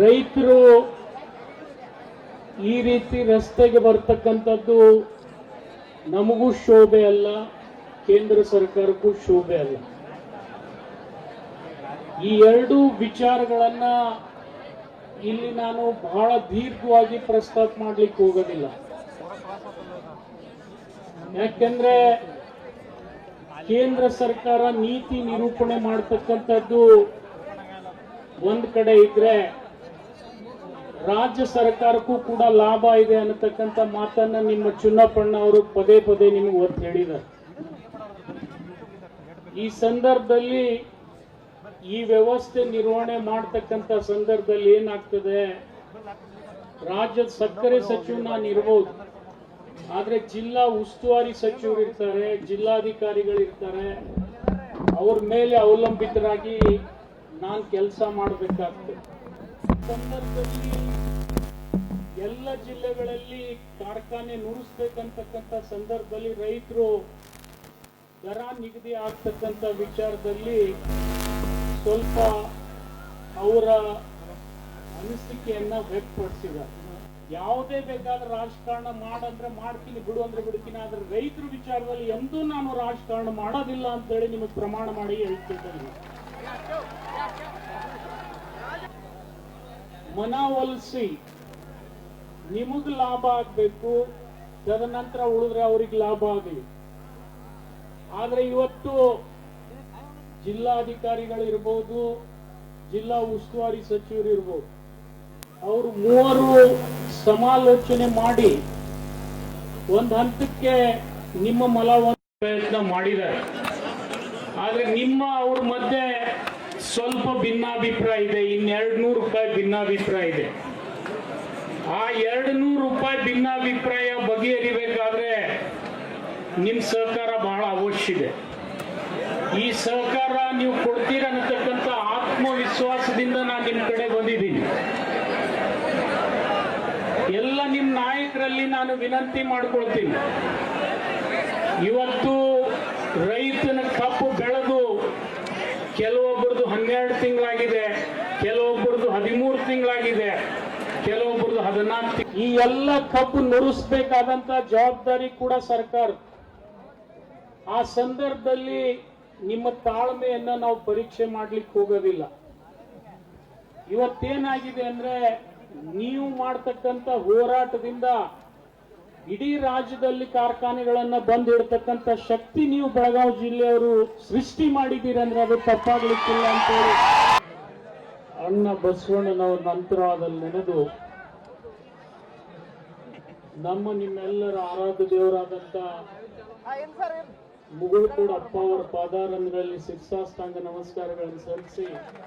ರೈತರು ಈ ರೀತಿ ರಸ್ತೆಗೆ ಬರ್ತಕ್ಕಂಥದ್ದು ನಮಗೂ ಶೋಭೆ ಅಲ್ಲ, ಕೇಂದ್ರ ಸರ್ಕಾರಕ್ಕೂ ಶೋಭೆ ಅಲ್ಲ. ಈ ಎರಡು ವಿಚಾರಗಳನ್ನ ಇಲ್ಲಿ ನಾನು ಬಹಳ ದೀರ್ಘವಾಗಿ ಪ್ರಸ್ತಾಪ ಮಾಡ್ಲಿಕ್ಕೆ ಹೋಗೋದಿಲ್ಲ. ಯಾಕೆಂದ್ರೆ ಕೇಂದ್ರ ಸರ್ಕಾರ ನೀತಿ ನಿರೂಪಣೆ ಮಾಡ್ತಕ್ಕಂಥದ್ದು ಒಂದ್ ಕಡೆ ಇದ್ರೆ ರಾಜ್ಯ ಸರ್ಕಾರಕ್ಕೂ ಕೂಡ ಲಾಭ ಇದೆ ಅನ್ನತಕ್ಕಂಥ ಮಾತನ್ನ ನಿಮ್ಮ ಚುನ್ನಪ್ಪಣ್ಣ ಅವರು ಪದೇ ಪದೇ ನಿಮಗೆ ಒತ್ತು ಹೇಳಿದ್ದಾರೆ. ಈ ಸಂದರ್ಭದಲ್ಲಿ ಈ ವ್ಯವಸ್ಥೆ ನಿರ್ವಹಣೆ ಮಾಡ್ತಕ್ಕಂಥ ಸಂದರ್ಭದಲ್ಲಿ ಏನಾಗ್ತದೆ? ರಾಜ್ಯದ ಸಕ್ಕರೆ ಸಚಿವ ನಾನು ಇರ್ಬೋದು. ಆದ್ರೆ ಜಿಲ್ಲಾ ಉಸ್ತುವಾರಿ ಸಚಿವರು ಇರ್ತಾರೆ, ಜಿಲ್ಲಾಧಿಕಾರಿಗಳು ಇರ್ತಾರೆ. ಅವ್ರ ಮೇಲೆ ಅವಲಂಬಿತರಾಗಿ ನಾನು ಕೆಲಸ ಮಾಡಬೇಕಾಗ್ತದೆ. ಸಂದರ್ಭದಲ್ಲಿ ಎಲ್ಲ ಜಿಲ್ಲೆಗಳಲ್ಲಿ ಕಾರ್ಖಾನೆ ನುಡಿಸ್ಬೇಕಂತಕ್ಕಂಥ ಸಂದರ್ಭದಲ್ಲಿ ರೈತರು ದರ ನಿಗದಿ ಆಗ್ತಕ್ಕಂಥ ವಿಚಾರದಲ್ಲಿ ಸ್ವಲ್ಪ ಅವರ ಅನಿಸಿಕೆಯನ್ನ ವ್ಯಕ್ತಪಡಿಸಿದ್ದಾರೆ. ಯಾವುದೇ ಬೇಕಾದ ರಾಜಕಾರಣ ಮಾಡಂದ್ರೆ ಮಾಡ್ತೀನಿ ಬಿಡು ಅಂದ್ರೆ ಬಿಡ್ತೀನಿ ಆದ್ರೆ ರೈತರ ವಿಚಾರದಲ್ಲಿ ಎಂದೂ ನಾನು ರಾಜಕಾರಣ ಮಾಡೋದಿಲ್ಲ ಅಂತ ಹೇಳಿ ನಿಮಗೆ ಪ್ರಮಾಣ ಮಾಡಿ ಹೇಳ್ತಿದ್ದೇನೆ. ಮನವೊಲಿಸಿ, ನಿಮಗ್ ಲಾಭ ಆಗ್ಬೇಕು, ತದನಂತರ ಉಳಿದ್ರೆ ಅವ್ರಿಗೆ ಲಾಭ ಆಗಲಿ. ಆದ್ರೆ ಇವತ್ತು ಜಿಲ್ಲಾಧಿಕಾರಿಗಳಿರ್ಬೋದು, ಜಿಲ್ಲಾ ಉಸ್ತುವಾರಿ ಸಚಿವರು ಇರ್ಬೋದು ಅವರು ಮೂವರು ಸಮಾಲೋಚನೆ ಮಾಡಿ ಒಂದು ಹಂತಕ್ಕೆ ನಿಮ್ಮ ಮಲವನ್ನು ಪ್ರಯತ್ನ ಮಾಡಿದ್ದಾರೆ. ಆದ್ರೆ ನಿಮ್ಮ ಅವ್ರ ಮಧ್ಯೆ ಸ್ವಲ್ಪ ಭಿನ್ನಾಭಿಪ್ರಾಯ ಇದೆ, ಇನ್ನೆರಡು ನೂರು ರೂಪಾಯಿ ಭಿನ್ನಾಭಿಪ್ರಾಯ ಇದೆ. ಆ ಎರಡು ನೂರು ರೂಪಾಯಿ ಭಿನ್ನಾಭಿಪ್ರಾಯ ಬಗೆಹರಿಬೇಕಾದ್ರೆ ನಿಮ್ಮ ಸಹಕಾರ ಬಹಳ ಅವಶ್ಯ ಇದೆ. ಈ ಸಹಕಾರ ನೀವು ಕೊಡ್ತೀರನ್ನತಕ್ಕಂಥ ಆತ್ಮವಿಶ್ವಾಸದಿಂದ ನಾನು ನಿಮ್ಮ ಕಡೆ ಬಂದಿದ್ದೀನಿ. ಎಲ್ಲ ನಿಮ್ಮ ನಾಯಕರಲ್ಲಿ ನಾನು ವಿನಂತಿ ಮಾಡ್ಕೊಳ್ತೀನಿ. ಇವತ್ತು ರೈತನ ಕಪ್ಪು ಹದಿಮೂರು ತಿಂಗಳಾಗಿದೆ. ಕೆಲವೊಬ್ಬರದು ಹದಿನಾಲ್ಕು ಈ ಎಲ್ಲ ಕಬ್ಬು ನುರಿಸಬೇಕಾದಂತ ಜವಾಬ್ದಾರಿ ಕೂಡ ಸರ್ಕಾರ. ಆ ಸಂದರ್ಭದಲ್ಲಿ ನಿಮ್ಮ ತಾಳ್ಮೆಯನ್ನ ನಾವು ಪರೀಕ್ಷೆ ಮಾಡ್ಲಿಕ್ಕೆ ಹೋಗೋದಿಲ್ಲ. ಇವತ್ತೇನಾಗಿದೆ ಅಂದ್ರೆ ನೀವು ಮಾಡ್ತಕ್ಕಂತ ಹೋರಾಟದಿಂದ ಇಡೀ ರಾಜ್ಯದಲ್ಲಿ ಕಾರ್ಖಾನೆಗಳನ್ನ ಬಂದ್ ಇಡ್ತಕ್ಕಂಥ ಶಕ್ತಿ ನೀವು ಬೆಳಗಾವಿ ಜಿಲ್ಲೆಯವರು ಸೃಷ್ಟಿ ಮಾಡಿದ್ದೀರಂದ್ರೆ ಅದು ತಪ್ಪಾಗ್ಲಿಕ್ಕಿಲ್ಲ ಅಂತೇಳಿ. ಅಣ್ಣ ಬಸವಣ್ಣನವರ ನಂತರದಲ್ಲಿ ನೆನೆದು, ನಮ್ಮ ನಿಮ್ಮೆಲ್ಲರ ಆರಾಧ್ಯ ದೇವರಾದಂತ ಕೂಡ ಅಪ್ಪ ಅವರ ಪಾದಾರಂಗಗಳಲ್ಲಿ ಶಿಕ್ಷಾಷ್ಟಾಂಗ ನಮಸ್ಕಾರಗಳನ್ನು ಸಲ್ಲಿಸಿ